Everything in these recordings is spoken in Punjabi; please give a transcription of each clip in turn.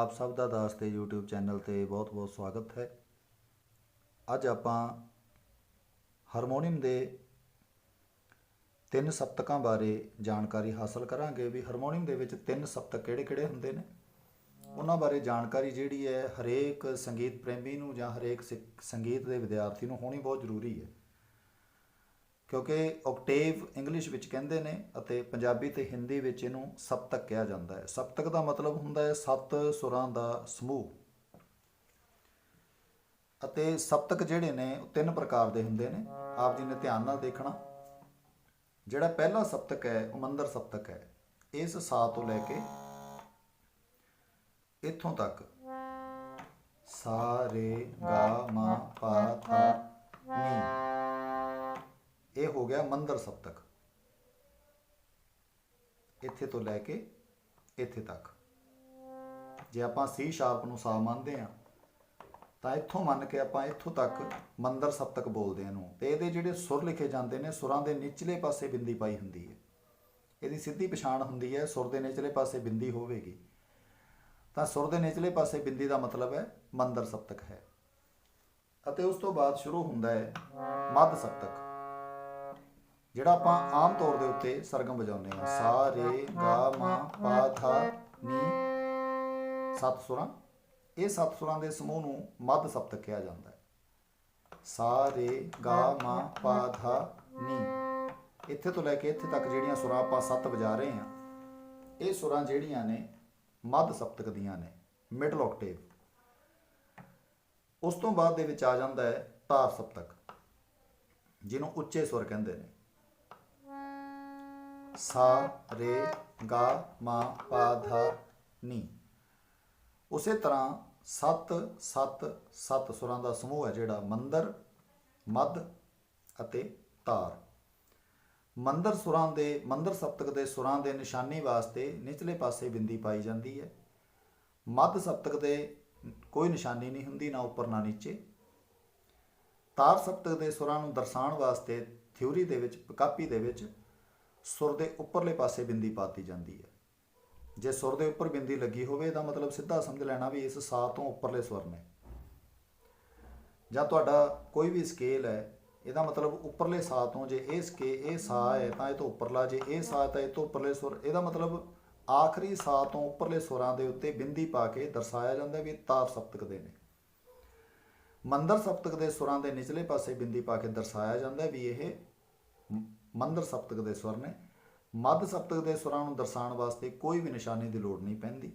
ਆਪ ਸਭ ਦਾ ਦਾਸ ਤੇ YouTube ਚੈਨਲ ਤੇ ਬਹੁਤ-ਬਹੁਤ ਸਵਾਗਤ ਹੈ। ਅੱਜ ਆਪਾਂ ਹਾਰਮੋਨੀਅਮ ਦੇ ਤਿੰਨ ਸਪਤਕਾਂ ਬਾਰੇ ਜਾਣਕਾਰੀ ਹਾਸਲ ਕਰਾਂਗੇ ਵੀ ਹਾਰਮੋਨੀਅਮ ਦੇ ਵਿੱਚ ਤਿੰਨ ਸਪਤਕ ਕਿਹੜੇ-ਕਿਹੜੇ ਹੁੰਦੇ ਨੇ? ਉਹਨਾਂ ਬਾਰੇ ਜਾਣਕਾਰੀ ਜਿਹੜੀ ਹੈ ਹਰੇਕ ਸੰਗੀਤ ਪ੍ਰੇਮੀ ਨੂੰ ਜਾਂ ਹਰੇਕ ਸਿ- ਸੰਗੀਤ ਦੇ ਵਿਦਿਆਰਥੀ ਨੂੰ ਹੋਣੀ ਬਹੁਤ ਜ਼ਰੂਰੀ ਹੈ। ਕਿਉਂਕਿ ਓਕਟੇਵ ਇੰਗਲਿਸ਼ ਵਿੱਚ ਕਹਿੰਦੇ ਨੇ ਅਤੇ ਪੰਜਾਬੀ ਤੇ ਹਿੰਦੀ ਵਿੱਚ ਇਹਨੂੰ ਸਪਤਕ ਕਿਹਾ ਜਾਂਦਾ ਹੈ। ਸਪਤਕ ਦਾ ਮਤਲਬ ਹੁੰਦਾ ਹੈ ਸੱਤ ਸੁਰਾਂ ਦਾ ਸਮੂਹ। ਅਤੇ ਸਪਤਕ ਜਿਹੜੇ ਨੇ ਉਹ ਤਿੰਨ ਪ੍ਰਕਾਰ ਦੇ ਹੁੰਦੇ ਨੇ। ਆਪ ਜੀ ਨੇ ਧਿਆਨ ਨਾਲ ਦੇਖਣਾ। ਜਿਹੜਾ ਪਹਿਲਾ ਸਪਤਕ ਹੈ, ਉਹ ਮੰਦਰ ਸਪਤਕ ਹੈ। ਇਸ ਸਾ ਤੋਂ ਲੈ ਕੇ ਇੱਥੋਂ ਤੱਕ। ਸਾ ਗਾ, ਮਾ, ਪਾ, ਥਾ ਨੀ ਇਹ ਹੋ ਗਿਆ ਮੰਦਰ ਸਪਤਕ। ਇੱਥੇ ਤੋਂ ਲੈ ਕੇ ਇੱਥੇ ਤੱਕ। ਜੇ ਆਪਾਂ ਸੀ ਸ਼ਾਰਪ ਨੂੰ ਸਾ ਮੰਨਦੇ ਆ ਤਾਂ ਇੱਥੋਂ ਮੰਨ ਕੇ ਆਪਾਂ ਇੱਥੋਂ ਤੱਕ ਮੰਦਰ ਸਪਤਕ ਬੋਲਦੇ ਹਾਂ ਇਹਨੂੰ। ਤੇ ਇਹਦੇ ਜਿਹੜੇ ਸੁਰ ਲਿਖੇ ਜਾਂਦੇ ਨੇ, ਸੁਰਾਂ ਦੇ ਨਿਚਲੇ ਪਾਸੇ ਬਿੰਦੀ ਪਾਈ ਹੁੰਦੀ ਹੈ। ਇਹਦੀ ਸਿੱਧੀ ਪਛਾਣ ਹੁੰਦੀ ਹੈ, ਸੁਰ ਦੇ ਨਿਚਲੇ ਪਾਸੇ ਬਿੰਦੀ ਹੋਵੇਗੀ। ਤਾਂ ਸੁਰ ਦੇ ਨਿਚਲੇ ਪਾਸੇ ਬਿੰਦੀ ਦਾ ਮਤਲਬ ਹੈ ਮੰਦਰ ਸਪਤਕ ਹੈ। ਅਤੇ ਉਸ ਤੋਂ ਬਾਅਦ ਸ਼ੁਰੂ ਹੁੰਦਾ ਹੈ ਮੱਧ ਸਪਤਕ। ਜਿਹੜਾ ਆਪਾਂ ਆਮ ਤੌਰ ਦੇ ਉੱਤੇ ਸਰਗਮ ਵਜਾਉਂਦੇ ਹਾਂ। ਸਾ, ਰੇ, ਗਾ, ਮਾ, ਪਾ, ਥਾ, ਨੀ, ਸੱਤ ਸੁਰਾਂ। ਇਹ ਸੱਤ ਸੁਰਾਂ ਦੇ ਸਮੂਹ ਨੂੰ ਮੱਧ ਸਪਤਕ ਕਿਹਾ ਜਾਂਦਾ ਹੈ। ਸਾ, ਰੇ, ਗਾ, ਮਾ, ਪਾ, ਥਾ, ਨੀ। ਇੱਥੇ ਤੋਂ ਲੈ ਕੇ ਇੱਥੇ ਤੱਕ ਜਿਹੜੀਆਂ ਸੁਰਾਂ ਆਪਾਂ ਸੱਤ ਵਜਾ ਰਹੇ ਹਾਂ, ਇਹ ਸੁਰਾਂ ਜਿਹੜੀਆਂ ਨੇ ਮੱਧ ਸਪਤਕ ਦੀਆਂ ਨੇ ਮਿਡਲ ਆਕਟੇਵ ਉਸ ਤੋਂ ਬਾਅਦ ਦੇ ਵਿੱਚ ਆ ਜਾਂਦਾ ਹੈ ਤਾਰ ਸਪਤਕ, ਜਿਹਨੂੰ ਉੱਚੇ ਸੁਰ ਕਹਿੰਦੇ ਨੇ। ਸਾ, ਰੇ, ਗਾ, ਮਾ, ਪਾ, ਧਾ, ਨੀ। ਉਸੇ ਤਰ੍ਹਾਂ ਸੱਤ ਸੱਤ ਸੱਤ ਸੁਰਾਂ ਦਾ ਸਮੂਹ ਹੈ ਜਿਹੜਾ ਮੰਦਰ, ਮੱਧ ਅਤੇ ਤਾਰ ਮੰਦਰ ਸੁਰਾਂ ਦੇ, ਮੰਦਰ ਸਪਤਕ ਦੇ ਸੁਰਾਂ ਦੇ ਨਿਸ਼ਾਨੀ ਵਾਸਤੇ ਨਿਚਲੇ ਪਾਸੇ ਬਿੰਦੀ ਪਾਈ ਜਾਂਦੀ ਹੈ। ਮੱਧ ਸਪਤਕ ਦੇ ਕੋਈ ਨਿਸ਼ਾਨੀ ਨਹੀਂ ਹੁੰਦੀ, ਨਾ ਉੱਪਰ, ਨਾ ਨੀਚੇ। ਤਾਰ ਸਪਤਕ ਦੇ ਸੁਰਾਂ ਨੂੰ ਦਰਸਾਉਣ ਵਾਸਤੇ ਥਿਊਰੀ ਦੇ ਵਿੱਚ, ਕਾਪੀ ਦੇ ਵਿੱਚ ਸੁਰ ਦੇ ਉੱਪਰਲੇ ਪਾਸੇ ਬਿੰਦੀ ਪਾਤੀ ਜਾਂਦੀ ਹੈ। ਜੇ ਸੁਰ ਦੇ ਉੱਪਰ ਬਿੰਦੀ ਲੱਗੀ ਹੋਵੇ ਇਹਦਾ ਮਤਲਬ ਸਿੱਧਾ ਸਮਝ ਲੈਣਾ ਵੀ ਇਸ ਸਾ ਤੋਂ ਉੱਪਰਲੇ ਸਵਰ ਨੇ। ਜਾਂ ਤੁਹਾਡਾ ਕੋਈ ਵੀ ਸਕੇਲ ਹੈ, ਇਹਦਾ ਮਤਲਬ ਉੱਪਰਲੇ ਸਾ ਤੋਂ ਜੇ ਇਹ ਸਕੇ ਇਹ ਸਾ ਹੈ, ਤਾਂ ਇਹ ਤੋਂ ਉੱਪਰਲਾ, ਜੇ ਇਹ ਸਾ ਤਾਂ ਇਹ ਤੋਂ ਉੱਪਰਲੇ ਸੁਰ। ਇਹਦਾ ਮਤਲਬ ਆਖਰੀ ਸਾ ਤੋਂ ਉੱਪਰਲੇ ਸੁਰਾਂ ਦੇ ਉੱਤੇ ਬਿੰਦੀ ਪਾ ਕੇ ਦਰਸਾਇਆ ਜਾਂਦਾ ਵੀ ਤਾਰ ਸਪਤਕ ਦੇ ਨੇ। ਮੰਦਰ ਸਪਤਕ ਦੇ ਸੁਰਾਂ ਦੇ ਨਿਚਲੇ ਪਾਸੇ ਬਿੰਦੀ ਪਾ ਕੇ ਦਰਸਾਇਆ ਜਾਂਦਾ ਵੀ ਇਹ ਮੰਦਰ ਸਪਤਕ ਦੇ ਸੁਰ ਨੇ। ਮੱਧ ਸਪਤਕ ਦੇ ਸੁਰਾਂ ਨੂੰ ਦਰਸਾਉਣ ਵਾਸਤੇ ਕੋਈ ਵੀ ਨਿਸ਼ਾਨੀ ਦੀ ਲੋੜ ਨਹੀਂ ਪੈਂਦੀ।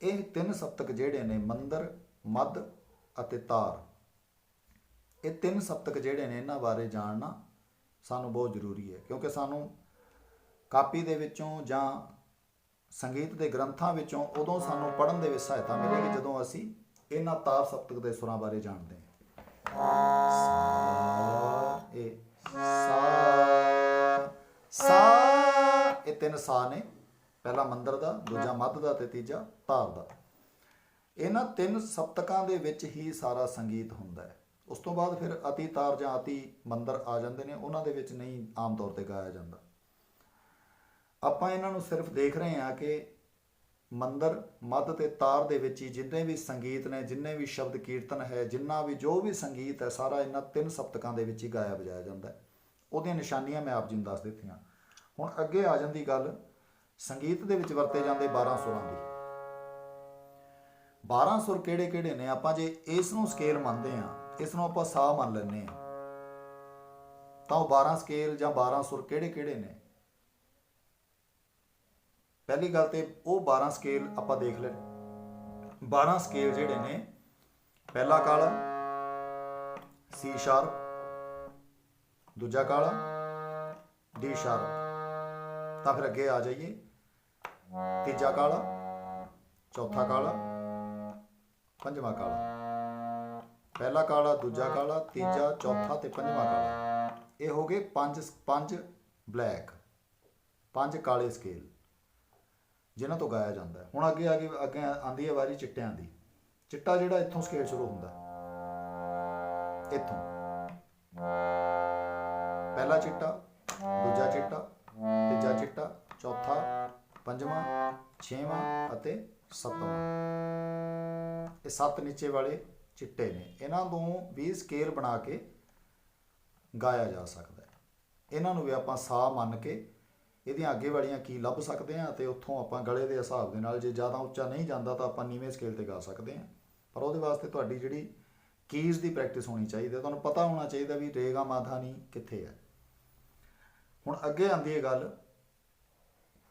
ਇਹ ਤਿੰਨ ਸਪਤਕ ਜਿਹੜੇ ਨੇ ਮੰਦਰ, ਮੱਧ ਅਤੇ ਤਾਰ। ਇਹ ਤਿੰਨ ਸਪਤਕ ਜਿਹੜੇ ਨੇ ਇਹਨਾਂ ਬਾਰੇ ਜਾਣਨਾ ਸਾਨੂੰ ਬਹੁਤ ਜ਼ਰੂਰੀ ਹੈ, ਕਿਉਂਕਿ ਸਾਨੂੰ ਕਾਪੀ ਦੇ ਵਿੱਚੋਂ ਜਾਂ ਸੰਗੀਤ ਦੇ ਗ੍ਰੰਥਾਂ ਵਿੱਚੋਂ ਉਦੋਂ ਸਾਨੂੰ ਪੜ੍ਹਨ ਦੇ ਵਿੱਚ ਸਹਾਇਤਾ ਮਿਲੇਗੀ ਜਦੋਂ ਅਸੀਂ ਇਹਨਾਂ ਤਾਰ ਸਪਤਕ ਦੇ ਸੁਰਾਂ ਬਾਰੇ ਜਾਣਦੇ ਹਾਂ। ਇਹ ਤਿੰਨ ਸਾ ਨੇ ਪਹਿਲਾ ਮੰਦਰ ਦਾ ਦੂਜਾ ਮੱਧ ਦਾ ਤੇ ਤੀਜਾ ਤਾਰ ਦਾ। ਇਹਨਾਂ ਤਿੰਨ ਸਪਤਕਾਂ ਦੇ ਵਿੱਚ ਹੀ ਸਾਰਾ ਸੰਗੀਤ ਹੁੰਦਾ ਹੈ। ਉਸ ਤੋਂ ਬਾਅਦ ਫਿਰ ਅਤੀ ਤਾਰ ਜਾਂ ਅਤੀ ਮੰਦਰ ਆ ਜਾਂਦੇ ਨੇ ਉਹਨਾਂ ਦੇ ਵਿੱਚ ਨਹੀਂ ਆਮ ਤੌਰ ਤੇ ਗਾਇਆ ਜਾਂਦਾ। ਆਪਾਂ ਇਹਨਾਂ ਨੂੰ ਸਿਰਫ ਦੇਖ ਰਹੇ ਹਾਂ ਕਿ ਮੰਦਰ ਮੱਧ ਤੇ ਤਾਰ ਦੇ ਵਿੱਚ ਹੀ ਜਿੰਨੇ ਵੀ ਸੰਗੀਤ ਨੇ ਜਿੰਨੇ ਵੀ ਸ਼ਬਦ ਕੀਰਤਨ ਹੈ ਜਿੰਨਾ ਵੀ ਜੋ ਵੀ ਸੰਗੀਤ ਹੈ ਸਾਰਾ ਇਹਨਾਂ ਤਿੰਨ ਸਪਤਕਾਂ ਦੇ ਵਿੱਚ ਹੀ ਗਾਇਆ ਵਜਾਇਆ ਜਾਂਦਾ ਹੈ। ਉਹਦੀਆਂ ਨਿਸ਼ਾਨੀਆਂ ਮੈਂ ਆਪ ਜੀ ਨੂੰ ਦੱਸ ਦਿੱਤੀਆਂ। ਹੁਣ ਅੱਗੇ ਆ ਜਾਂਦੀ ਗੱਲ, ਸੰਗੀਤ ਦੇ ਵਿੱਚ ਵਰਤੇ ਜਾਂਦੇ 12 ਸੁਰਾਂ ਦੀ। 12 ਸੁਰ ਕਿਹੜੇ ਕਿਹੜੇ ਨੇ? ਆਪਾਂ ਜੇ ਇਸ ਨੂੰ ਸਕੇਲ ਮੰਨਦੇ ਆ ਇਸ ਨੂੰ ਆਪਾਂ ਸਾ ਮੰਨ ਲੈਂਦੇ ਆ ਤਾਂ ਉਹ 12 ਸਕੇਲ ਜਾਂ 12 ਸੁਰ ਕਿਹੜੇ ਕਿਹੜੇ ਨੇ? ਪਹਿਲੀ ਗੱਲ ਤੇ ਉਹ 12 ਸਕੇਲ ਆਪਾਂ ਦੇਖ ਲੈ 12 ਸਕੇਲ ਜਿਹੜੇ ਨੇ, ਪਹਿਲਾ ਕਾਲਾ ਸੀ ਸ਼ਾਰਪ ਦੂਜਾ ਕਾਲਾ ਡੀ ਸ਼ਾਰਪ ਤਾਂ ਫਿਰ ਅੱਗੇ ਆ ਜਾਈਏ। ਤੀਜਾ ਕਾਲਾ, ਚੌਥਾ ਕਾਲਾ, ਪੰਜਵਾਂ ਕਾਲਾ। ਪਹਿਲਾ ਕਾਲਾ, ਦੂਜਾ ਕਾਲਾ, ਤੀਜਾ, ਚੌਥਾ ਤੇ ਪੰਜਵਾਂ ਕਾਲਾ। ਇਹ ਹੋ ਗਏ ਪੰਜ ਪੰਜ ਬਲੈਕ, ਪੰਜ ਕਾਲੇ ਸਕੇਲ ਜਿਨ੍ਹਾਂ ਤੋਂ ਗਾਇਆ ਜਾਂਦਾ ਹੁਣ ਅੱਗੇ ਆ ਕੇ, ਅੱਗੇ ਆਂਦੀ ਹੈ ਵਾਰੀ ਚਿੱਟਿਆਂ ਦੀ। ਚਿੱਟਾ ਜਿਹੜਾ ਇੱਥੋਂ ਸਕੇਲ ਸ਼ੁਰੂ ਹੁੰਦਾ ਇੱਥੋਂ। ਪਹਿਲਾ ਚਿੱਟਾ, ਦੂਜਾ ਚਿੱਟਾ ਚੌਥਾ, ਪੰਜਵਾਂ, ਛੇਵਾਂ ਅਤੇ ਸੱਤਵਾਂ। ਇਹ ਸੱਤ ਨੀਚੇ ਵਾਲੇ ਚਿੱਟੇ ਨੇ। ਇਹਨਾਂ ਤੋਂ ਵੀ ਸਕੇਲ ਬਣਾ ਕੇ ਗਾਇਆ ਜਾ ਸਕਦਾ ਹੈ। ਇਹਨਾਂ ਨੂੰ ਵੀ ਆਪਾਂ ਸਾ ਮੰਨ ਕੇ ਇਹਦੀਆਂ ਅੱਗੇ ਵਾਲੀਆਂ ਕੀ ਲੱਭ ਸਕਦੇ ਹਾਂ ਤੇ ਉੱਥੋਂ ਆਪਾਂ ਗਲੇ ਦੇ ਹਿਸਾਬ ਦੇ ਨਾਲ ਜੇ ਜ਼ਿਆਦਾ ਉੱਚਾ ਨਹੀਂ ਜਾਂਦਾ ਤਾਂ ਆਪਾਂ ਨੀਵੇਂ ਸਕੇਲ ਤੇ ਗਾ ਸਕਦੇ ਹਾਂ। ਪਰ ਉਹਦੇ ਵਾਸਤੇ ਤੁਹਾਡੀ ਜਿਹੜੀ ਕੀਜ਼ ਦੀ ਪ੍ਰੈਕਟਿਸ ਹੋਣੀ ਚਾਹੀਦੀ ਹੈ। ਤੁਹਾਨੂੰ ਪਤਾ ਹੋਣਾ ਚਾਹੀਦਾ ਵੀ ਰੇਗਾ ਮਾਧਾ ਨਹੀਂ ਕਿੱਥੇ ਹੈ। ਹੁਣ ਅੱਗੇ ਆਉਂਦੀ ਹੈ ਗੱਲ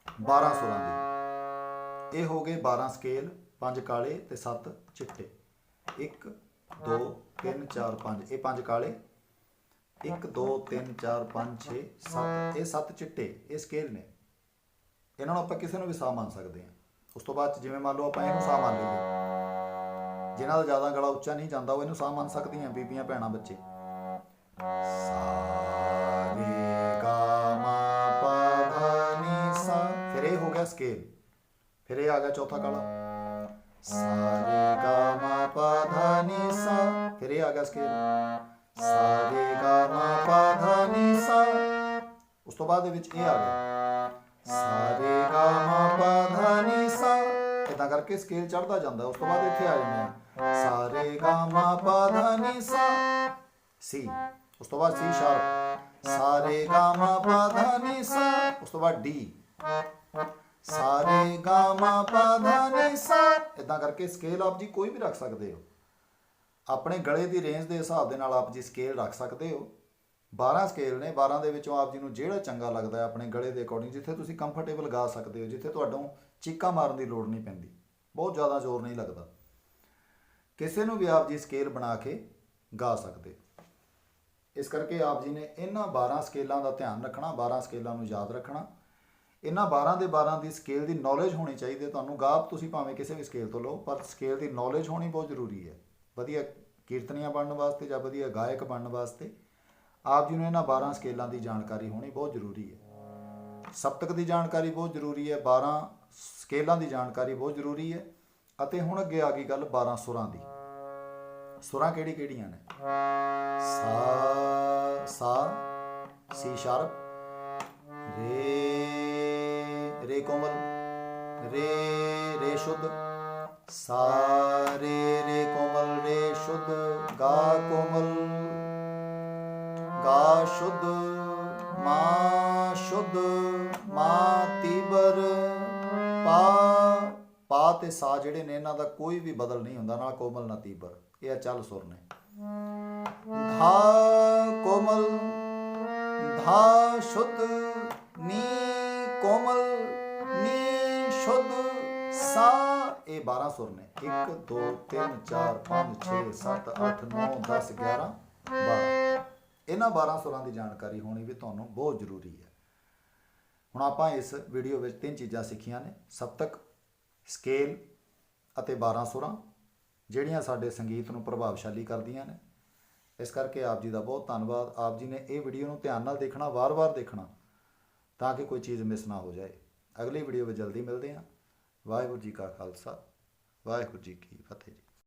12 ਸੁਰਾਂ ਦੀ। ਇਹ ਹੋ ਗਏ 12 ਸਕੇਲ 5 ਕਾਲੇ ਤੇ 7 ਚਿੱਟੇ। 1 2 3 4 5 ਇਹ 5 ਕਾਲੇ। 1 2 3 4 5 6 7 ਇਹ 7 ਚਿੱਟੇ, ਇਹ ਸਕੇਲ ਨੇ। ਇਹਨਾਂ ਨੂੰ ਆਪਾਂ ਕਿਸੇ ਨੂੰ ਵੀ ਸਾਹ ਮੰਨ ਸਕਦੇ ਹਾਂ। ਉਸ ਤੋਂ ਬਾਅਦ ਜਿਵੇਂ ਮੰਨ ਲਓ ਆਪਾਂ ਇਹਨੂੰ ਸਾਹ ਮੰਨ ਲਈਏ। ਜਿਨ੍ਹਾਂ ਦਾ ਜ਼ਿਆਦਾ ਗਲਾ ਉੱਚਾ ਨਹੀਂ ਜਾਂਦਾ, ਉਹ ਇਹਨੂੰ ਸਾਹ ਮੰਨ ਸਕਦੀਆਂ ਬੀਬੀਆਂ, ਭੈਣਾਂ, ਬੱਚੇ। ਸਾ ਸਕੇਲ ਫਿਰ ਇਹ ਆ ਗਿਆ ਚੌਥਾ ਕਾਲਾ। ਸਾ ਗਾ ਮਾ ਪਾ ਧਾ ਨੀ ਸਾ ਫਿਰ ਇਹ ਆ ਗਿਆ ਸਕੇਲ ਸਾ ਗਾ ਮਾ ਪਾ ਧਾ ਨੀ ਸਾ ਉਸ ਤੋਂ ਬਾਅਦ ਦੇ ਵਿੱਚ ਇਹ ਆ ਗਿਆ। ਸਾ ਗਾ ਮਾ ਪਾ ਧਾ ਨੀ ਸਾ ਇਦਾਂ ਕਰਕੇ ਸਕੇਲ ਚੜਦਾ ਜਾਂਦਾ। ਉਸ ਤੋਂ ਬਾਅਦ ਇੱਥੇ ਆ ਜਾਂਦੇ ਆ। ਸਾ ਗਾ ਮਾ ਪਾ ਧਾ ਨੀ ਸਾ ਸੀ ਉਸ ਤੋਂ ਬਾਅਦ ਸੀ ਸ਼ਾਰਪ ਸਾ ਗਾ ਮਾ ਪਾ ਧਾ ਨੀ ਸਾ ਉਸ ਤੋਂ ਬਾਅਦ ਡੀ ਸਾਰੇ ਗਾ ਮਾ ਪਾ ਸਾ ਇਦਾਂ ਕਰਕੇ ਸਕੇਲ ਆਪ ਜੀ ਕੋਈ ਵੀ ਰੱਖ ਸਕਦੇ ਹੋ। ਆਪਣੇ ਗਲੇ ਦੀ ਰੇਂਜ ਦੇ ਹਿਸਾਬ ਦੇ ਨਾਲ ਆਪ ਜੀ ਸਕੇਲ ਰੱਖ ਸਕਦੇ ਹੋ। 12 ਸਕੇਲ ਨੇ 12 ਦੇ ਵਿੱਚੋਂ ਆਪ ਜੀ ਨੂੰ ਜਿਹੜਾ ਚੰਗਾ ਲੱਗਦਾ ਹੈ ਆਪਣੇ ਗਲੇ ਦੇ ਅਕੋਰਡਿੰਗ ਜਿੱਥੇ ਤੁਸੀਂ ਕੰਫਰਟੇਬਲ ਗਾ ਸਕਦੇ ਹੋ, ਜਿੱਥੇ ਤੁਹਾਨੂੰ ਚੀਕਾਂ ਮਾਰਨ ਦੀ ਲੋੜ ਨਹੀਂ ਪੈਂਦੀ। ਬਹੁਤ ਜ਼ਿਆਦਾ ਜ਼ੋਰ ਨਹੀਂ ਲੱਗਦਾ। ਕਿਸੇ ਨੂੰ ਵੀ ਆਪ ਜੀ ਸਕੇਲ ਬਣਾ ਕੇ ਗਾ ਸਕਦੇ ਇਸ ਕਰਕੇ ਆਪ ਜੀ ਨੇ ਇਹਨਾਂ 12 ਸਕੇਲਾਂ ਦਾ ਧਿਆਨ ਰੱਖਣਾ 12 ਸਕੇਲਾਂ ਨੂੰ ਯਾਦ ਰੱਖਣਾ। ਇਹਨਾਂ 12 ਦੇ 12 ਦੀ ਸਕੇਲ ਦੀ ਨੌਲੇਜ ਹੋਣੀ ਚਾਹੀਦੀ ਹੈ ਤੁਹਾਨੂੰ। ਗਾਪ ਤੁਸੀਂ ਭਾਵੇਂ ਕਿਸੇ ਵੀ ਸਕੇਲ ਤੋਂ ਲਓ, ਪਰ ਸਕੇਲ ਦੀ ਨੌਲੇਜ ਹੋਣੀ ਬਹੁਤ ਜ਼ਰੂਰੀ ਹੈ। ਵਧੀਆ ਕੀਰਤਨੀਆਂ ਬਣਨ ਵਾਸਤੇ ਜਾਂ ਵਧੀਆ ਗਾਇਕ ਬਣਨ ਵਾਸਤੇ ਆਪ ਜੀ ਨੂੰ ਇਹਨਾਂ 12 ਸਕੇਲਾਂ ਦੀ ਜਾਣਕਾਰੀ ਹੋਣੀ ਬਹੁਤ ਜ਼ਰੂਰੀ ਹੈ। ਸਪਤਕ ਦੀ ਜਾਣਕਾਰੀ ਬਹੁਤ ਜ਼ਰੂਰੀ ਹੈ 12 ਸਕੇਲਾਂ ਦੀ ਜਾਣਕਾਰੀ ਬਹੁਤ ਜ਼ਰੂਰੀ ਹੈ ਅਤੇ ਹੁਣ ਅੱਗੇ ਆ ਗਈ ਗੱਲ 12 ਸੁਰਾਂ ਦੀ। ਸੁਰਾਂ ਕਿਹੜੀ ਕਿਹੜੀਆਂ ਨੇ? ਸਾ ਸਾ, ਸੀ ਸ਼ਾਰਪ, ਰੇ ਰੇ ਕੋਮਲ, ਰੇ ਰੇ ਸ਼ੁੱਧ। ਸਾ, ਰੇ ਰੇ ਕੋਮਲ, ਰੇ ਸ਼ੁੱਧ। ਗਾ ਕੋਮਲ, ਗਾ ਸ਼ੁੱਧ। ਮਾ ਸ਼ੁੱਧ, ਮਾ ਤੀਬਰ। ਪਾ ਪਾ ਤੇ ਸਾ ਜਿਹੜੇ ਨੇ, ਇਹਨਾਂ ਦਾ ਕੋਈ ਵੀ ਬਦਲ ਨਹੀਂ ਹੁੰਦਾ, ਨਾ ਕੋਮਲ, ਨਾ ਤੀਬਰ। ਇਹ ਚੱਲ ਸੁਰ ਨੇ। ਧਾ ਕੋਮਲ, ਧਾ ਸ਼ੁੱਧ, ਨੀ ਕੋਮਲ। ਸ਼ੁੱਧ ਸਾ ਇਹ 12 ਸੁਰ ਨੇ। 1 2 3 4 5 6 7 8 9 10 11 12 ਇਹਨਾਂ 12 ਸੁਰਾਂ ਦੀ ਜਾਣਕਾਰੀ ਹੋਣੀ ਵੀ ਤੁਹਾਨੂੰ ਬਹੁਤ ਜ਼ਰੂਰੀ ਹੈ। ਹੁਣ ਆਪਾਂ ਇਸ ਵੀਡੀਓ ਵਿੱਚ ਤਿੰਨ ਚੀਜ਼ਾਂ ਸਿੱਖੀਆਂ ਨੇ। ਸਪਤਕ, ਸਕੇਲ ਅਤੇ 12 ਸੁਰਾਂ, ਜਿਹੜੀਆਂ ਸਾਡੇ ਸੰਗੀਤ ਨੂੰ ਪ੍ਰਭਾਵਸ਼ਾਲੀ ਕਰਦੀਆਂ ਨੇ। ਇਸ ਕਰਕੇ ਆਪ ਜੀ ਦਾ ਬਹੁਤ ਧੰਨਵਾਦ। ਆਪ ਜੀ ਨੇ ਇਹ ਵੀਡੀਓ ਨੂੰ ਧਿਆਨ ਨਾਲ ਦੇਖਣਾ, ਵਾਰ-ਵਾਰ ਦੇਖਣਾ, ਤਾਂ ਕਿ ਕੋਈ ਚੀਜ਼ ਮਿਸ ਨਾ ਹੋ ਜਾਏ। ਅਗਲੀ ਵੀਡੀਓ ਵਿੱਚ ਜਲਦੀ ਮਿਲਦੇ ਹਾਂ। ਵਾਹਿਗੁਰੂ ਜੀ ਕਾ ਖਾਲਸਾ, ਵਾਹਿਗੁਰੂ ਜੀ ਕੀ ਫਤਿਹ ਜੀ।